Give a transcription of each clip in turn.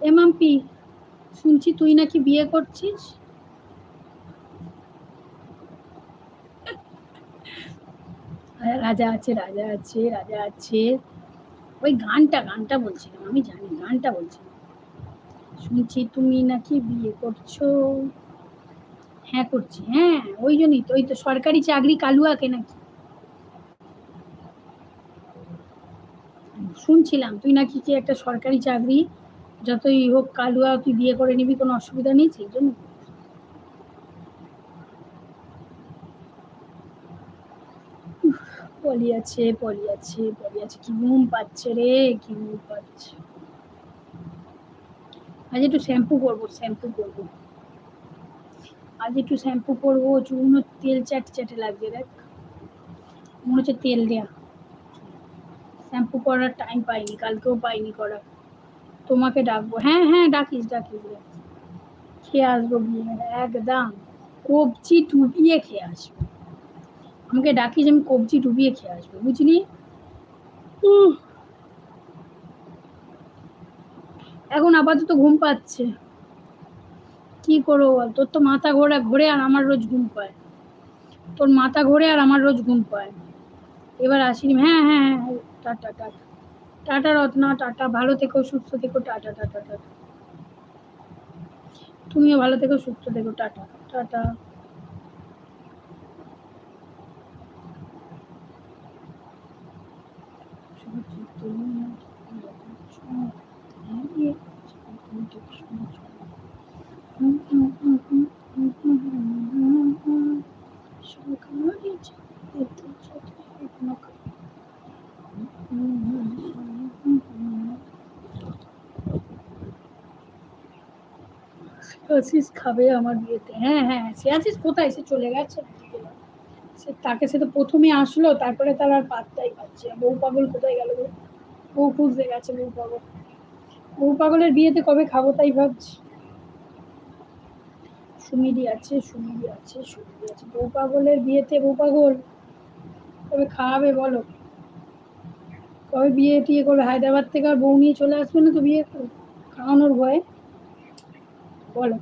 এ মাম্পি, শুনছি তুই নাকি বিয়ে করছিস? রাজা আছে রাজা আছে রাজা আছে। ওই গানটা গানটা বলছিলাম, আমি জানি, গানটা বলছিলাম। শুনছি তুমি নাকি বিয়ে করছ। হ্যাঁ করছি হ্যাঁ ওই জন্যই তো, ওই তো সরকারি চাকরি কালুয়াকে নাকি। শুনছিলাম, তুই নাকি কি একটা সরকারি চাকরি যতই হোক কালুয়া তুই বিয়ে করে নিবি, কোনো অসুবিধা নেই, সেই জন্য। পলি আছে পলি আছে পলি আছে কি ঘুম পাচ্ছে রে, কি ঘুম পাচ্ছে। আজ একটু শ্যাম্পু করব শ্যাম্পু করব। আজ একটু শ্যাম্পু করব, চুনো তেল চাটে চাটে লাগবে দেখ। মনে হচ্ছে তেল দেয়া। শ্যাম্পু করার টাইম পাইনি, কালকেও পাইনি করার। তোমাকে ডাকবো। হ্যাঁ হ্যাঁ ডাকিস ডাকিস খেয়ে আসব বিয়ে একদম। কবজি ডুবিয়ে খেয়ে আসব। আমাকে ডাকিস, আমি কবজি ডুবিয়ে খেয়ে আসব, বুঝলি? এখন আপাতত ঘুম পাচ্ছে। কি করব বল? তোর তো মাথা ঘোরা, ঘোরে আর আমার রোজ ঘুম পায়। তোর মাথা ঘোরে আর আমার রোজ ঘুম পায়। এবার আসিনি। হ্যাঁ হ্যাঁ হ্যাঁ tata tata. Tata Ratna, tata. ভালো থেকো, সুস্থ থেকো, টাটা টাটা টাটা। তুমিও ভালো থেকো, সুস্থ থেকো, টাটা টাটা। সিয়াসিস খাবে আমার বিয়েতে। হ্যাঁ হ্যাঁ সিয়াসিস কোথায়? সে চলে গেছে। সে তাকে সে তো প্রথমে আসলো, তারপরে তার আর পাত্তাই পাচ্ছে বউ পাগল কোথায় গেল বউ খুঁজতে গেছে বউ পাগল। বউ পাগলের বিয়েতে কবে খাব তাই ভাবছি। সুমিরি আছে সুমিরি আছে সুমিরি আছে। বউ পাগলের বিয়েতে বউ পাগল? কবে খাওয়াবে বলো? কবে বিয়ে টিয়ে করবে? হায়দ্রাবাদ থেকে আর বউ নিয়ে চলে আসবে না তো বিয়ে? খাওয়ানোর ভয়ে। বলো।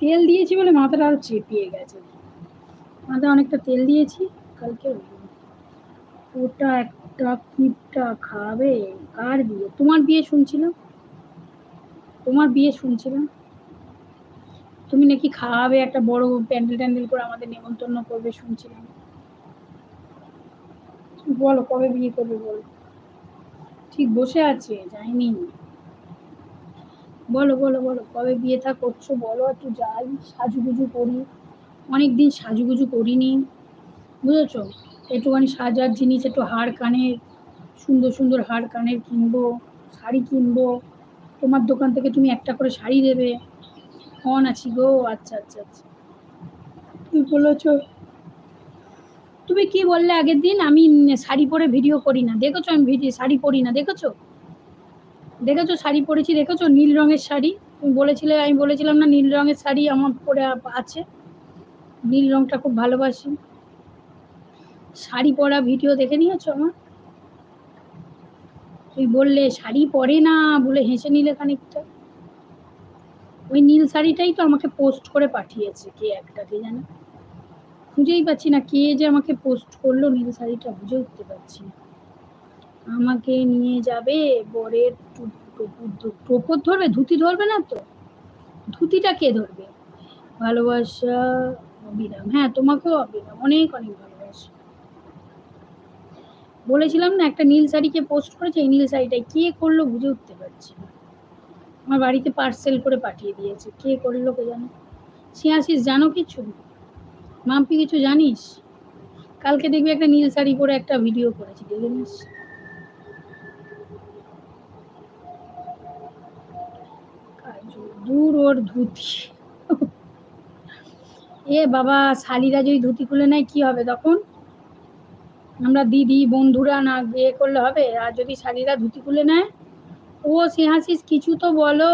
তেল দিয়েছি বলে মাথাটা আরও চেপিয়ে গেছে। মাথা অনেকটা তেল দিয়েছি, কালকে ওটা একটা কিপটা খাবে, কার বিয়ে? তোমার বিয়ে শুনছিলাম? তোমার বিয়ে শুনছিলাম? তুমি নাকি খাওয়াবে একটা বড় প্যান্ডেল ট্যান্ডেল করে আমাদের নেমন্তন্ন করবে শুনছিলাম। বলো, কবে বিয়ে করবে বলো? ঠিক বসে আছে, যাইনি। বলো বলো বলো, কবে বিয়ে থা করছ বলো, একটু যাই, সাজুগুজু করি। অনেক দিন সাজুগুজু করিনি, বুঝেছ? একটুখানি সাজার জিনিস, একটু হাড় কানের, সুন্দর সুন্দর হাড় কানের কিনবো, শাড়ি কিনবো। তোমার দোকান থেকে তুমি একটা করে শাড়ি দেবে। অন আছি গো? আচ্ছা আচ্ছা আচ্ছা। তুমি বলেছ, তুমি কি বললে আগের দিন? আমি শাড়ি পরে ভিডিও করি না। দেখেছ আমি ভিডিও শাড়ি পরি না, দেখেছ? দেখেছ, শাড়ি পরেছি, দেখেছ? নীল রঙের শাড়ি। তুমি বলেছিলে, আমি বলেছিলাম না, নীল রঙের শাড়ি আমার পরে আছে। নীল রঙটা খুব ভালোবাসি। শাড়ি পরা ভিডিও দেখে নিয়েছো আমার? তুই বললে, শাড়ি পরে না বলে হেসে নিলে খানিকটা। ওই নীল শাড়িটাই তো আমাকে পোস্ট করে পাঠিয়েছে, কে একটা কে জানে? খুঁজেই পাচ্ছি না কে যে আমাকে পোস্ট করল নীল শাড়িটা, বুঝে উঠতে পারছি না। আমাকে নিয়ে যাবে বরের টোপর ধরবে, ধুতি ধরবে না তো? ধুতিটা কে ধরবে? ভালোবাসা, অবিরাম। হ্যাঁ তোমাকেও অবিরাম, অনেক অনেক ভালোবাসা। বলেছিলাম না, একটা নীল শাড়িকে পোস্ট করেছে, এই নীল শাড়িটাই। কে করল বুঝে উঠতে পারছি না। আমার বাড়িতে পার্সেল করে পাঠিয়ে দিয়েছে। কে করল কে জানো? সে আসিস জানো কিছু? মাম্পি, কিছু জানিস? কালকে দেখবি একটা নীল শাড়ি পরে একটা ভিডিও করেছি, দেখে নিস। দূর ওর ধুতি। এ বাবা, শালিরা যদি ধুতি খুলে নেয়, কি হবে তখন? আমরা দিদি, বন্ধুরা না, বিয়ে করলে হবে? আর যদি শালিরা ধুতি খুলে নেয় ও সে কিছু তো বলো।